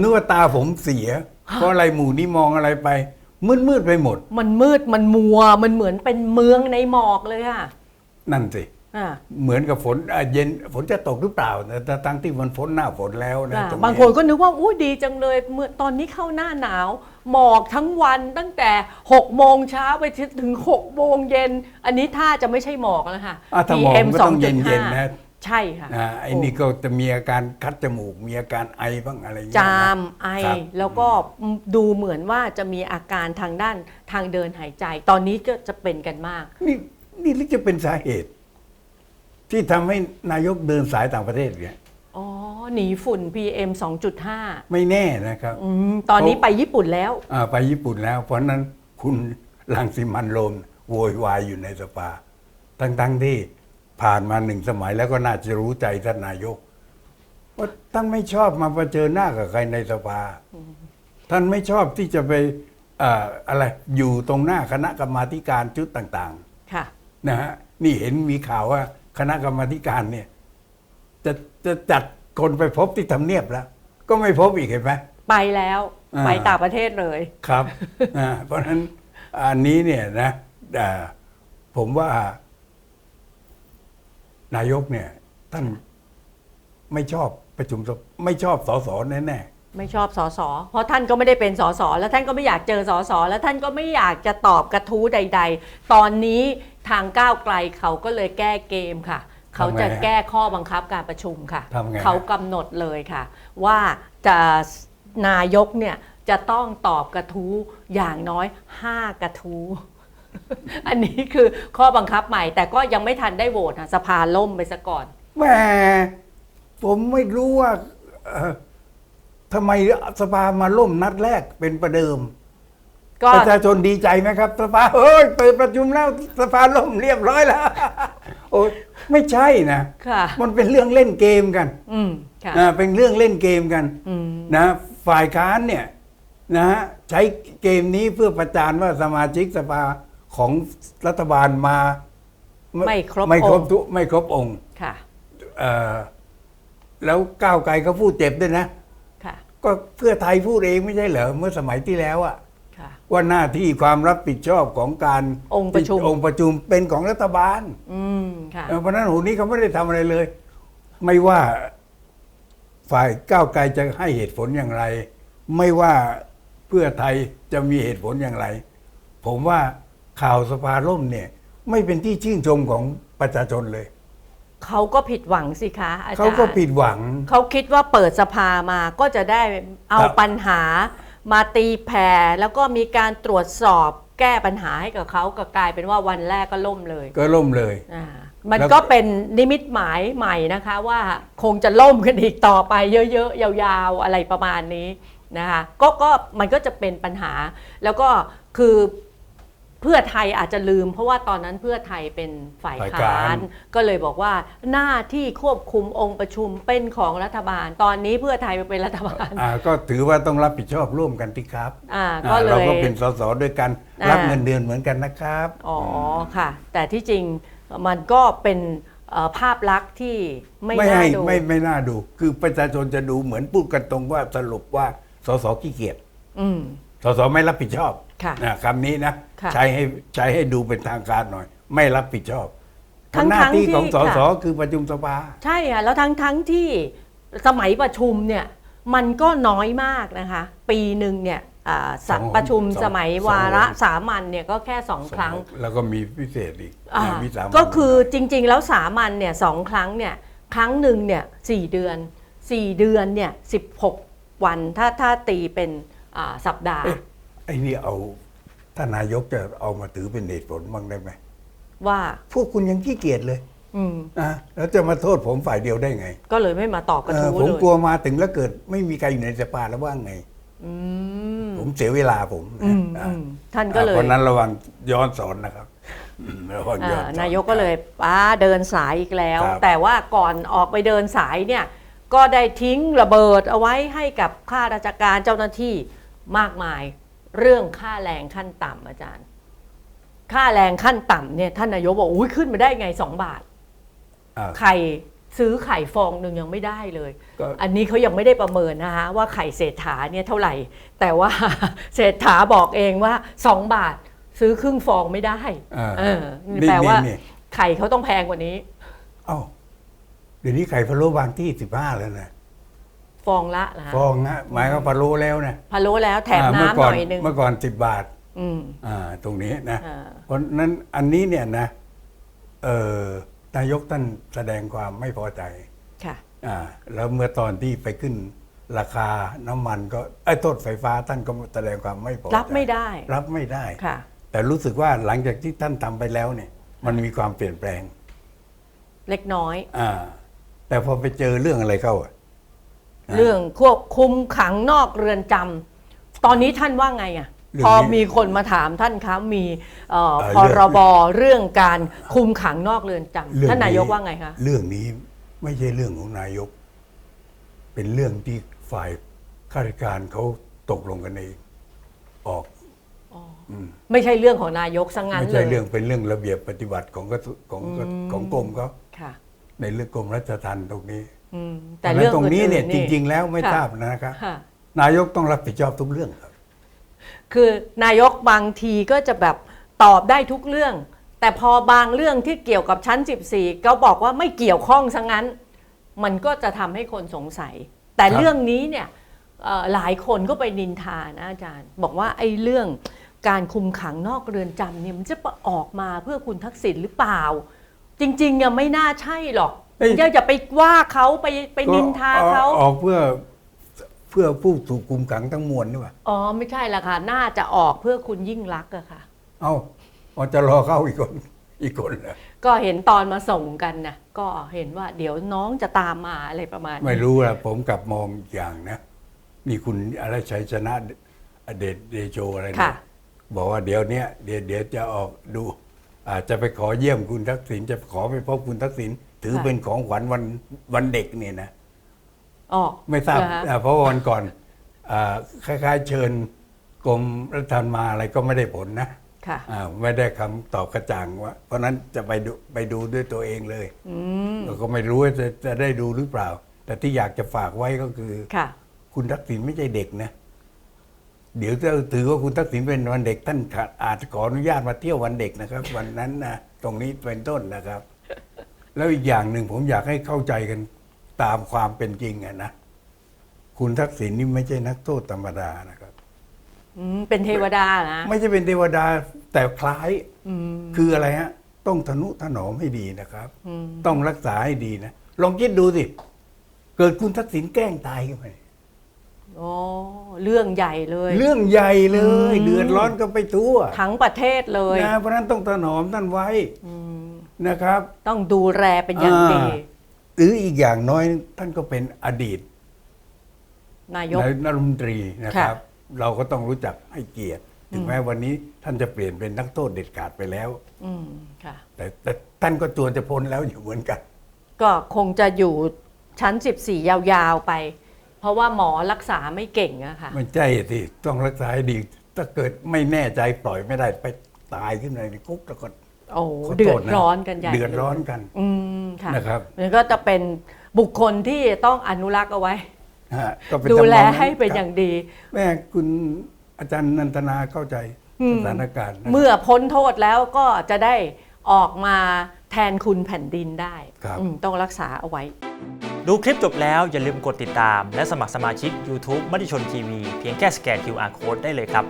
นึกว่าตาผมเสีย เพราะอะไรหมู่นี้มองอะไรไปมืดมืดๆไปหมด มันมืดมันมัว มันเหมือนเป็นเมืองในหมอกเลยค่ะ นั่นสิอ่าเหมือนกับฝนอะเย็นฝนจะตกหรือเปล่าแต่แต่ตั้งที่มันฝนหน้าฝนแล้วนะอ่าตรงบางคนก็นึกว่าอู้ดีจังเลยเมื่อตอนนี้เข้าหน้าหนาว หมอกทั้งวันตั้งแต่6โมงเช้าไปถึง6โมงเย็น อันนี้ถ้าจะไม่ใช่หมอกแล้วค่ะอะถ้ามอง PM ก็ต้องเย็นเย็นๆนะ ใช่ค่ะอ่าไอ้นี่ก็จะมีอาการคัดจมูก มีอาการไอบ้างอะไรอย่างเงี้ยจานะ มไอครับ แล้วก็ดูเหมือนว่าจะมีอาการทางด้านทางเดินหายใจ ตอนนี้ก็จะเป็นกันมาก นี่นี่หรือจะเป็นสาเหตุ ที่ทำให้นายกเดินสายต่างประเทศเนี่ยอ๋อ หนีฝุ่น PM 2.5ไม่แน่นะครับ อืมตอนนี้ไปญี่ปุ่นแล้ว อ่าไปญี่ปุ่นแล้ว เพราะฉะนั้นคุณลังสิมันต์โรมโวยวายอยู่ในสภาทั้งๆที่ ผ่านมาหนึ่งสมัยแล้วก็น่าจะรู้ใจท่านนายกว่าท่านไม่ชอบมาเผชิญหน้ากับใครในสภา ท่านไม่ชอบที่จะไปเอ่ออะไรอยู่ตรงหน้าคณะกรรมาธิการชุดต่างค่ะๆนะฮะนี่เห็นมีข่าวว่าคณะกรรมาธิการเนี่ย จะจะจัดคนไปพบที่ทำเนียบแล้ว ก็ไม่พบอีกเห็นไหมไปแล้วอ่าไปต่างประเทศเลยครับอ่าเพราะฉะนั้นอันนี้เนี่ยนะอ่าผมว่า นายกเนี่ยท่านไม่ชอบประชุมสภไม่ชอบสสแน่ไม่ชอบสสเพราะท่านก็ไม่ได้เป็นสสแล้วท่านก็ไม่อยากเจอสสแล้วท่านก็ไม่อยากจะตอบกระทู้ใด ๆ ตอนนี้ทางก้าวไกลเขาก็เลยแก้เกมค่ะ เขาจะแก้ข้อบังคับการประชุมค่ะ ทำไงฮะ เขากำหนดเลยค่ะ ว่าจะนายกเนี่ยจะต้องตอบกระทู้อย่างน้อย 5 กระทู้ อันนี้คือข้อบังคับใหม่ แต่ก็ยังไม่ทันได้โหวตค่ะสภาล่มไปซะก่อนๆแหมผมไม่รู้ว่าเอ่อทำไมสภามาล่มนัดแรกเป็นประเดิม ก็ประชาชนดีใจไหมครับ สภาเฮ้ยเปิดประชุมแล้วสภาล่มเรียบร้อยแล้ว โอ้ยไม่ใช่นะ ค่ะ มันเป็นเรื่องเล่นเกมกันอืมค่ะนะเป็นเรื่องเล่นเกมกัน อืมนะฝ่ายค้านเนี่ยนะฮะใช้เกมนี้เพื่อประจานว่าสมาชิกสภา ของรัฐบาลมา ไม่ครบไม่ครบองค์ ทุกไม่ครบองค์ค่ะ เอ่อแล้วก้าวไกลก็พูดเจ็บด้วยนะ ค่ะ ก็เพื่อไทยพูดเองไม่ใช่เหรอเมื่อสมัยที่แล้วอะค่ะ ว่าหน้าที่ความรับผิดชอบของการองค์ประชุม องค์ประชุมเป็นของรัฐบาล อืม ค่ะ เออเพราะฉะนั้นหูนี้เขาไม่ได้ทำอะไรเลย ไม่ว่าฝ่ายก้าวไกลจะให้เหตุผลอย่างไร ไม่ว่าเพื่อไทยจะมีเหตุผลอย่างไร ผมว่า ข่าวสภาล่มเนี่ยไม่เป็นที่ชื่นชมของประชาชนเลย เขาก็ผิดหวังสิคะอาจารย์เขาก็ผิดหวัง เขาคิดว่าเปิดสภามาก็จะได้เอาครับปัญหามาตีแผ่แล้วก็มีการตรวจสอบแก้ปัญหาให้กับเขาก็กลายเป็นว่าวันแรกก็ล่มเลย ก็ล่มเลยอ่ามันแล้วก็เป็นนิมิตหมายใหม่นะคะ ว่าคงจะล่มกันอีกต่อไปเยอะๆยาวๆอะไรประมาณนี้นะคะก็ก็มันก็จะเป็นปัญหาแล้วก็คือ เพื่อไทยอาจจะลืม เพราะว่าตอนนั้นเพื่อไทยเป็นฝ่ายฝ่ายค้าค้าน น ก็เลยบอกว่าหน้าที่ควบคุมองค์ประชุมเป็นของรัฐบาล ตอนนี้เพื่อไทยไปเป็นรัฐบาล อ่าก็ถือว่าต้องรับผิดชอบร่วมกันที่ครับอ่าอ่าก็เลเรายก็เป็นสสด้วยกันอ่ารั รับเงินเดือนเหมือนกันนะครับ อ๋อค่ะ แต่ที่จริงมันก็เป็นเอ่อภาพลักษณ์ที่ไม่ไม่น่าให้ดูไม่ไม่น่าดู คือประชาชนจะดูเหมือนพูดกันตรงว่าสรุปว่าสสขี้เกียจอืม สสไม่รับผิดชอบ ค่ะนะคำนี้นะค่ะใช้ให้ใช้ให้ดูเป็นทางการหน่อย ไม่รับผิดชอบทั้งๆหน้าที่ของที่สสค่ะคือประชุมสภา ใช่ค่ะแล้วทั้งทั้งที่สมัยประชุมเนี่ยมันก็น้อยมากนะคะ ปีหนึ่งเนี่ยอ่าสสองประชุมสองสมัยสอง วาระวันสามัญเนี่ยก็แค่สองครั้งแล้วก็มีพิเศษอีกอ่านะวิสามัญก็คือจริง ๆ แล้วสามัญเนี่ยสองครั้งเนี่ยครั้งหนึ่งเนี่ยสี่เดือนสี่เดือนเนี่ยสิบหกวันถ้าถ้าตีเป็นอ่าสัปดาห์ เอ๊ะ ไอ้นี่เอาท่านนายกจะเอามาถือเป็นเหตุผลบ้างได้ไหมว่าพวกคุณยังขี้เกียจเลยอืมนะแล้วจะมาโทษผมฝ่ายเดียวได้ไงก็เลยไม่มาตอบกระเออทู้ผมเลยกลัวมาถึงแล้วเกิดไม่มีใครอยู่ในสภาแล้วว่าไง อืมผมเสียเวลาผมอืนะมอ่าอืมท่านก็เลย เพราะฉะนั้นระวังย้อนสอนนะครับอืมระวังย้อนอ่าสอนนายกก็เลยป้าเดินสายอีกแล้ว ครับ แต่ว่าก่อนออกไปเดินสายเนี่ย ก็ได้ทิ้งระเบิดเอาไว้ให้กับข้าราชการเจ้าหน้าที่มากมาย เรื่องค่าแรงขั้นต่ำอาจารย์ ค่าแรงขั้นต่ำเนี่ยท่านนายกบอกอุ้ยขึ้นมาได้ไง2บาทอ่าใครซื้อไข่ฟองหนึ่งยังไม่ได้เลย ก็ อันนี้เขายังไม่ได้ประเมินนะคะว่าไข่เศรษฐาเนี่ยเท่าไหร่ แต่ว่า เศรษฐาบอกเองว่า2บาทซื้อครึ่งฟองไม่ได้อ่าเออนี่แปลว่านี่ ไข่เขาต้องแพงกว่านี้ เอ้าเดี๋ยวนี้ไข่พะโล้บางที่สิบห้าแล้วนะ ฟองละนะคะฟองฮะหมายก็พะโล้แล้วนะพะโล้แล้วแถมอ่าเมื่อน้ำก่หอนน่อยหนึงเมื่อก่อนสิบบาทอืมอ่าตรงนี้นะ อ่าเพราะนั้นอันนี้เนี่ยนะเอ่อนายกท่านแสดงความไม่พอใจค่ะ อ่าแล้วเมื่อตอนที่ไปขึ้นราคาน้ำมันก็ไอ้ต้นไฟฟ้าท่านก็แสดงความไม่พอใจรับไม่ได้ รับไม่ได้ ค่ะ แต่รู้สึกว่าหลังจากที่ท่านทำไปแล้วเนี่ย มันมีความเปลี่ยนแปลง เล็กน้อย อ่า แต่พอไปเจอเรื่องอะไรเข้าอะอ่า เรื่องควบคุมขังนอกเรือนจำตอนนี้ท่านว่าไงอะเรื่องพอนี้มีคนมาถามท่านคะมีเอ่อเอ่อพเรื่อง รบเรื่องการคุมขังนอกเรือนจำเรื่องท่านนายกว่าไงคะเรื่องนี้ไม่ใช่เรื่องของนายก เป็นเรื่องที่ฝ่ายข้าราชการเขาตกลงกันเองออกไม่ใช่เรื่องของนายกสังงั้นไม่เลใช่ยเรื่องเป็นเรื่องระเบียบปฏิบัติของกระทรวงของกระของกรมเขาค่ะ ในเรื่องกรมรัชทัณฑ์ตรงนี้อืม แต่พาะฉะเรื่องตรงนี้เนี่ยอื่จริง ๆ แล้วไม่ค่ะทราบนะครับค่ะนายกต้องรับผิดชอบทุกเรื่องครับ คือนายกบางทีก็จะแบบตอบได้ทุกเรื่อง แต่พอบางเรื่องที่เกี่ยวกับชั้น 14 ก็บอกว่าไม่เกี่ยวข้องซะงั้น มันก็จะทำให้คนสงสัย แต่ครับเรื่องนี้เนี่ยเอ่อหลายคนก็ไปนินทานะอาจารย์ บอกว่าไอ้เรื่องการคุมขังนอกเรือนจำเนี่ยมันจะออกมาเพื่อคุณทักษิณหรือเปล่า จริงๆยังไม่น่าใช่หรอก เอ้ยอย่าอย่าไปว่าเขาไปไปนินทาเขาก็ออกเพื่อเพื่อผู้ถูกคุมขังทั้งมวลนี่ว่าอ๋อไม่ใช่ละค่ะ น่าจะออกเพื่อคุณยิ่งรักษณ์อะค่ะ เอ้าอ๋อจะรอเข้าอีกคนอีกคนเหรอก็เห็นตอนมาส่งกันนะก็เห็นว่าเดี๋ยวน้องจะตามมาอะไรประมาณนี้ไม่รู้ละผมกลับมองอีกอย่างนะนี่คุณอะไรชัยชนะอเดชเดโชอะไรค่ะนะบอกว่าเดี๋ยวเนี้ยเดี๋ยวเดี๋ยวจะออกดู อาจจะไปขอเยี่ยมคุณทักษิณจะขอไปพบคุณทักษิณ ถือเป็นของขวัญวันวันเด็กเนี่ยนะออกไม่ทราบเหอคะอ่าเพราะวันก่อนอ่าคล้ายๆเชิญกรมรัฐธรรมมาอะไรก็ไม่ได้ผลนะค่ะอ่าไม่ได้คำตอบกระจ่างว่า เพราะนั้นจะไปดูไปดูด้วยตัวเองเลยอืมเราก็ไม่รู้ว่าจะจะได้ดูหรือเปล่า แต่ที่อยากจะฝากไว้ก็คือค่ะคุณทักษิณไม่ใช่เด็กนะ เดี๋ยวจะถือว่าคุณทักษิณเป็นวันเด็กท่านขาดอาจจะขออนุญาตมาเที่ยววันเด็กนะครับ วันนั้นนะตรงนี้เป็นต้นนะครับ แล้วอีกอย่างหนึ่งผมอยากให้เข้าใจกันตามความเป็นจริงอะนะ คุณทักษิณนี่ไม่ใช่นักโทษธรรมดานะครับ อืมเป็นเทวดานะไม่ใช่เป็นเทวดาแต่คล้าย อืมคืออะไรฮะ ต้องทนุถนอมให้ดีนะครับ อืมต้องรักษาให้ดีนะ ลองคิดดูสิ เกิดคุณทักษิณแกล้งตายขึ้นมาโอ้เรื่องใหญ่เลย เรื่องใหญ่เลย อืม เดือดร้อนกันไปทั่วทั้งประเทศเลย นะเพราะฉะนั้นต้องถนอมท่านไว้ อืม นะครับต้องดูแลเป็นอย่างดีอ่าหรืออีกอย่างน้อยท่านก็เป็นอดีต นายกนายรัฐมนตรีนะครับค่ะเราก็ต้องรู้จักให้เกียรติ ถึงแม้วันนี้ท่านจะเปลี่ยนเป็นนักโทษเด็ดขาดไปแล้วอืมค่ะแต่แต่ท่านก็จวนจะพ้นแล้วอยู่เหมือนกัน ก็คงจะอยู่ชั้น 14 ยาวๆไป เพราะว่าหมอรักษาไม่เก่งอะค่ะไม่ใช่สิต้องรักษาให้ดี ถ้าเกิดไม่แน่ใจปล่อยไม่ได้ไปตายขึ้นในคุกแล้วก็ โอ้ขอโทษนะเดือดร้อนกันใหญ่เดือดร้อนลยกันอืมค่ะนะครับมันก็จะเป็นบุคคลที่ต้องอนุรักษ์เอาไว้ ฮะก็เป็นดูแลทำนองนั้นให้เป็นครับอย่างดี แม่คุณอาจารย์นันทนาเข้าใจอืม สถานการณ์นะครับเมื่อพ้นโทษแล้วก็จะได้ออกมาแทนคุณแผ่นดินได้ครับ อืมต้องรักษาเอาไว้ ดูคลิปจบแล้วอย่าลืมกดติดตาม และสมัครสมาชิก YouTube มติชนทีวีเพียงแค่สแกน QR Code ได้เลยครับ